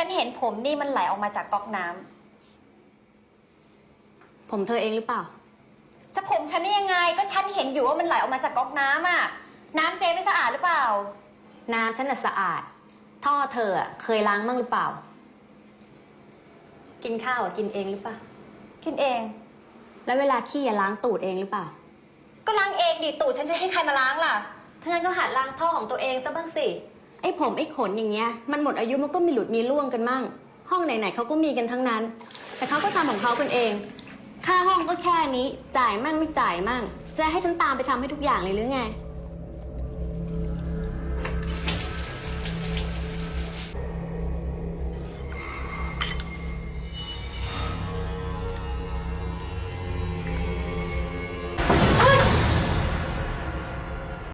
เจ๊ฉันเห็นผมนี่มันไหลออกมาจากก๊อกน้ำผมเธอเองหรือเปล่า จะผมฉันได้ยังไง ก็ฉันเห็นอยู่ว่ามันไหลออกมาจากก๊อกน้ำอะน้ำเจ๊ไม่สะอาดหรือเปล่า น้ำฉันน่ะสะอาด ท่อเธออะเคยล้างมั่งหรือเปล่า กินข้าวอะกินเองหรือเปล่า กินเอง แล้วเวลาขี้อะล้างตูดเองหรือเปล่า ก็ล้างเองดิตูดฉันจะให้ใครมาล้างล่ะ ถ้างั้นก็หัดล้างท่อของตัวเองซะบ้างสิ ไอ้ผมไอ้ขนอย่างเงี้ยมันหมดอายุมันก็มีหลุดมีร่วงกันมั่ง ห้องไหนๆเขาก็มีกันทั้งนั้น แต่เขาก็ทำของเขากันเอง ค่าห้องก็แค่นี้จ่ายมั่งไม่จ่ายมั่ง จะให้ฉันตามไปทำให้ทุกอย่างเลยหรือไง